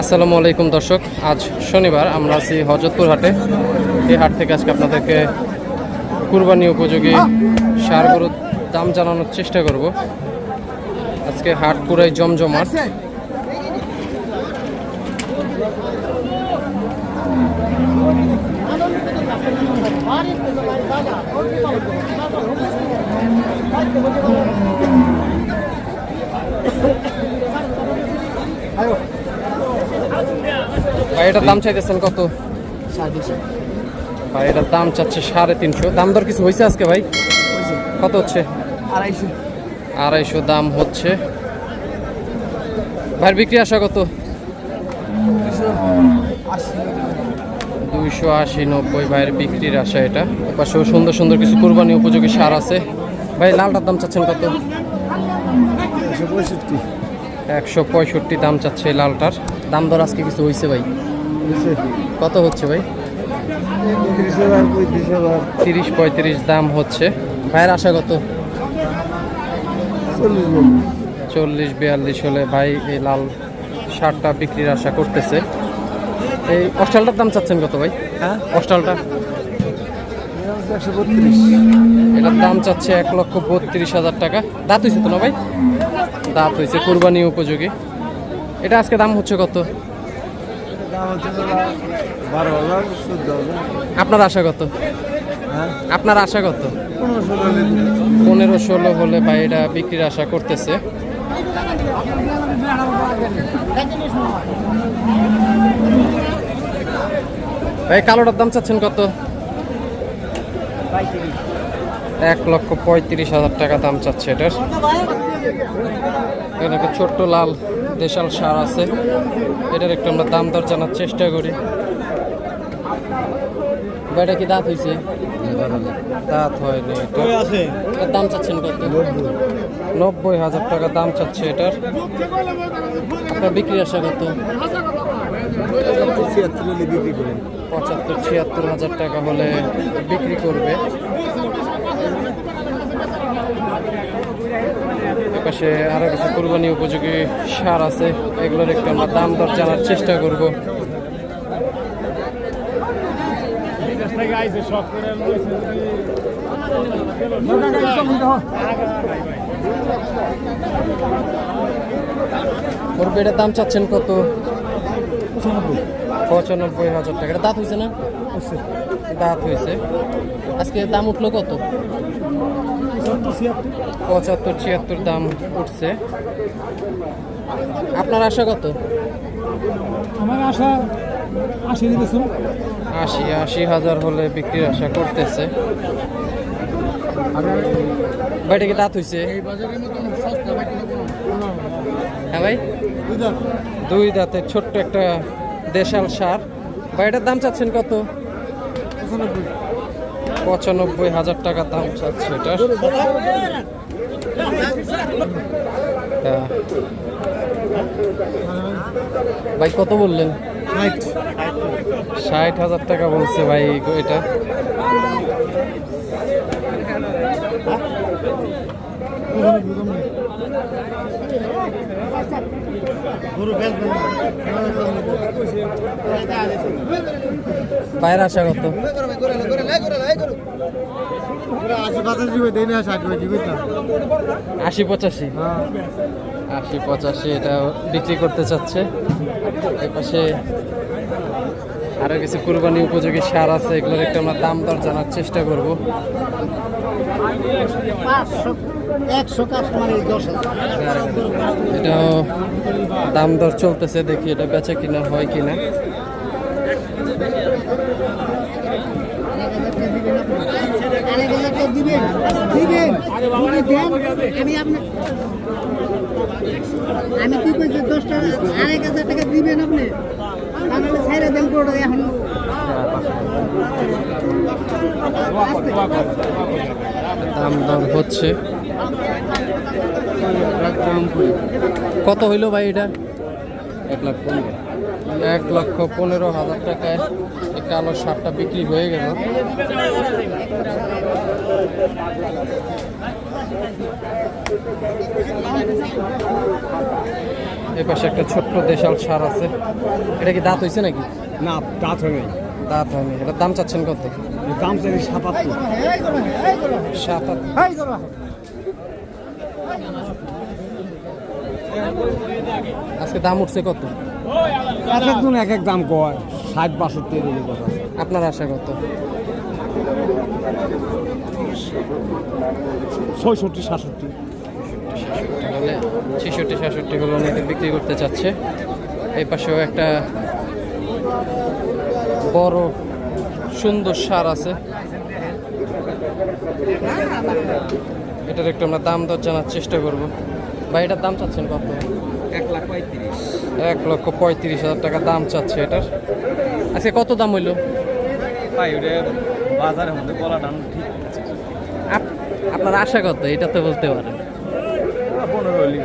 আসসালামু আলাইকুম দর্শক, আজ শনিবার আমরা আছি হজরতপুর হাটে। এই হাট থেকে আজকে আপনাদেরকে কুরবানি উপযোগী সার গরুর দাম জানানোর চেষ্টা করব। আজকে হাট পুরাই জমজমাট। ভাই এটার দাম চাইতেছেন কত? ভাই এটার দাম চাচ্ছে সাড়ে তিনশো। দাম দর কিছু হয়েছে আজকে ভাই? কত হচ্ছে? আড়াইশো। আড়াইশো দাম হচ্ছে। ভাইয়ের বিক্রি আসা কত? দুইশো আশি নব্বই। ভাইয়ের বিক্রির আশা এটা। পাশেও সুন্দর সুন্দর কিছু কুরবানি উপযোগী সার আছে। ভাই লালটার দাম চাচ্ছেন কত? পঁয়ষট্টি। একশো পঁয়ষট্টি দাম চাচ্ছে এই লালটার। দাম দর আজকে কিছু হয়েছে ভাই? কত হচ্ছে ভাই? তিরিশ হাজার পঁয়ত্রিশ তিরিশ পঁয়ত্রিশ দাম হচ্ছে। ভাইয়ের আশা কত? চল্লিশ। চল্লিশ বিয়াল্লিশ হলে ভাই এই লাল শার্টটা বিক্রির আশা করতেছে। এই অস্টালটার দাম চাচ্ছেন কত ভাই? হ্যাঁ। অস্টালটা একশো বত্রিশ। এটার দাম চাচ্ছে এক লক্ষ বত্রিশ হাজার টাকা। দাঁত হয়েছে তো না ভাই? দাঁত হয়েছে কোরবানি উপযোগী। এটা আজকে দাম হচ্ছে কত? আপনার আশা কত? হ্যাঁ? আপনার আশা কত? পনেরো ষোলো পনেরো ষোলো হলে ভাই এটা বিক্রির আশা করতেছে। ভাই কালোটার দাম চাচ্ছেন কত? এক লক্ষ পঁয়ত্রিশ হাজার টাকা দাম চাচ্ছে এটার। এখানে একটা ছোট্ট লাল দেশাল সার আছে। এটার একটু আমরা দাম দর জানার চেষ্টা করি। এটা কি দাঁত হয়েছে দাঁত হয়নি এটার দাম চাচ্ছেন কত? নব্বই হাজার টাকা দাম চাচ্ছে এটার। আপনার বিক্রি আসা কত? পঁচাত্তর, ছিয়াত্তর হাজার টাকা হলে বিক্রি করবে। এপাশে আরও কিছু কোরবানি উপযোগী সার আছে, এগুলোর একটু আমরা দাম দর জানার চেষ্টা করব। দাম চাচ্ছেন কত? পঁচানব্বই। হাজার টাকা। এটা দাঁত হয়েছে না? দাঁত হয়েছে আজকে দাম উঠল কত? পঁচাত্তর ছিয়াত্তর দাম উঠছে। আপনার আশা কত? আমার আশা আশি আশি আশি হাজার হলে বিক্রির আশা করতেছে। ভাইটা কি দাঁত হয়েছে এই বাজারের মতো সস্তা ভাই হ্যাঁ ভাই। দুই দাঁতের ছোট্ট একটা দেশাল সার। ভাইটার দাম চাচ্ছেন কত? পঁচানব্বই। হাজার টাকা দাম চাচ্ছে এটার হ্যাঁ। ভাই কত বললেন? ষাট। হাজার টাকা বলছে ভাই এটা। বাইরে আসা কত আশি পঁচাশি। আশি পঁচাশি, এটা বিক্রি করতে চাচ্ছে। এই পাশে আরও কিছু কুরবানি উপযোগী সার আছে, এগুলোর একটু আমরা দাম দর জানার চেষ্টা করব। একশো কাস্টমার দশ এটাও দাম দর চলতেছে দেখি এটা বেচে কিনা হয় কিনা। আমি কি করছি দশ টাকা আরেক হাজার টাকা দিবেন আপনি? তাহলে ছেড়ে দেন পুরোটা এখন। দাম দর হচ্ছে। কত হইল ভাই এটা? এক লাখ পনেরো। এক লক্ষ পনেরো হাজার টাকায় এই কালো শার্টটা বিক্রি হয়ে গেল। এই পাশে একটা ছোট্ট দেশাল সার আছে। এটা কি দাঁত হয়েছে নাকি? না দাঁত হয় নাই দাঁত হয়নি। এটার দাম চাচ্ছেন কত? দাম চাই সাতাত্তর। সাত আজকে দাম উঠছে কত? এক একজন এক এক দাম কয়। ষাট বাষট্টি আপনার আশা কত? ছয়ষট্টি সাতষট্টি। তাহলে ছেষট্টি সাতষট্টি হলো নিতে বিক্রি করতে চাচ্ছে। এই পাশেও একটা বড় সুন্দর সার আছে। এটার একটু আমরা দাম দর জানার চেষ্টা করব। ভাই এটার দাম চাচ্ছেন কত? এক লাখ পঁয়ত্রিশ। এক লক্ষ পঁয়ত্রিশ হাজার টাকা দাম চাচ্ছে এটার। আজকে কত দাম হইল? ভাই ওটা বাজারের মধ্যে বলা দাম ঠিক। আপ- আপনার আশা কত? এটা তো বলতে পারেন। পনেরো হলি।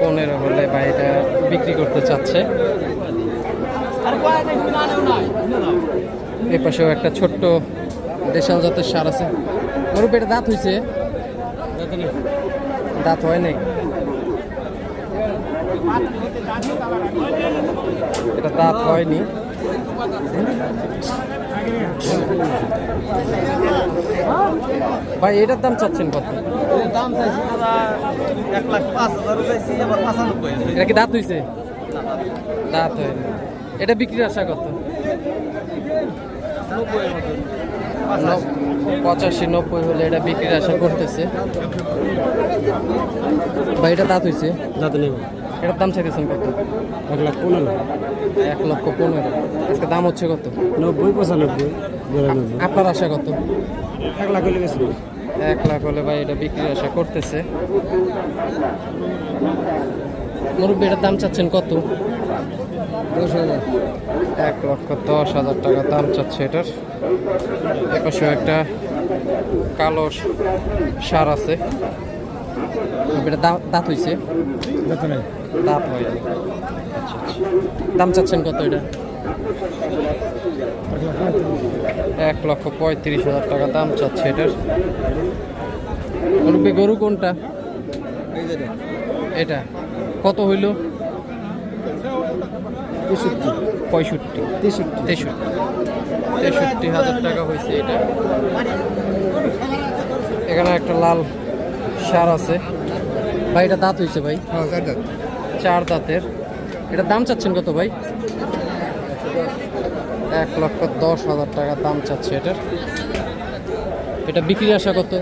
পনেরো হলে ভাই এটা বিক্রি করতে চাচ্ছে। এ পাশেও একটা ছোট্ট দেশাল জাতের সার আছে। ওর পেটে দাঁত হয়েছে দাঁত হয় নাই? এটা দাঁত হয়নি। ভাই এটার দাম চাচ্ছেন কত? দাম চাইছি এক লাখ পাঁচ চাইছি আবার পাঁচানব্বই এটা কি দাঁত হয়েছে দাঁত হয়নি। এটা বিক্রির আশা কত? পঁচাশি নব্বই হলে এটা বিক্রির আশা করতেছে। বা এটা দাঁত হয়েছে যাতে নেব এটার দাম চাইতেছেন কত? এক লাখ পনেরো। এক লক্ষ পনেরো। আজকে দাম হচ্ছে কত? নব্বই পঁচানব্বই আপনার আশা কত? এক লাখ হলে গেছিল এক লাখ হলে ভাই এটা বিক্রির আশা করতেছে। মুরব্বী এটার দাম চাচ্ছেন কত? দশ হাজার। এক লক্ষ দশ হাজার টাকা দাম চাচ্ছে এটার। এপাশেও একটা কালো সার আছে। এটা দাঁত হয়েছে দাঁত হয় আচ্ছা আচ্ছা। দাম চাচ্ছেন কত এটা? এক লক্ষ পঁয়ত্রিশ হাজার টাকা দাম চাচ্ছে এটার। মুরব্বী গরু কোনটা? এটা। কত হইল? তেষট্টি পঁয়ষট্টি। তেষট্টি। তেষট্টি। তেষট্টি হাজার টাকা হয়েছে এটা। এখানে একটা লাল সার আছে। ভাই এটা দাঁত হয়েছে ভাই। হ্যাঁ চার দাঁতের। এটা দাম চাচ্ছেন কত ভাই? এক লক্ষ দশ হাজার টাকা দাম চাচ্ছে এটার। এটা বিক্রি আশা কত?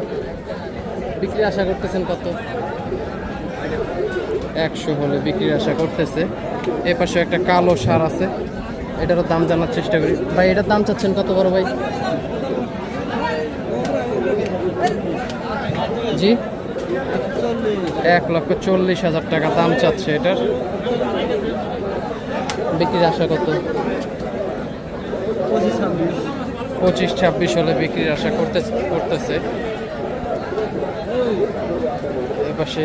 বিক্রি আশা করতেছেন কত? একশো হলে বিক্রির আশা করতেছে। এ পাশে একটা কালো সার আছে। এটারও দাম জানার চেষ্টা করি। ভাই এটার দাম চাচ্ছেন কত বড় ভাই? জি। এক লক্ষ চল্লিশ হাজার টাকা দাম চাচ্ছে এটার। বিক্রির আশা কত? পঁচিশ ছাব্বিশ। হলে বিক্রির আশা করতে করতেছে। এপাশে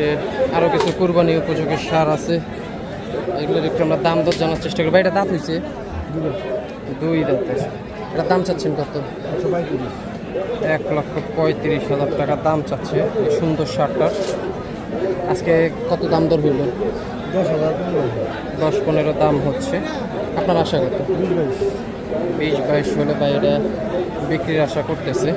আরও কিছু কুরবানি উপযোগী সার আছে। এগুলোর একটু আমরা দাম দর জানার চেষ্টা করি ভাই এটা দাঁত হয়েছে দুই দাঁতের এটা দাম চাচ্ছেন কত? এক লক্ষ পঁয়ত্রিশ হাজার টাকা দাম চাচ্ছে এই সুন্দর শার্টটার আজকে কত দাম দর হইল? দশ হাজার পনেরো। দশ পনেরো দাম হচ্ছে। আপনার আশা কত? বিশ বাইশ। বিশ বাইশ হলে বা এটা বিক্রির আশা করতেছে।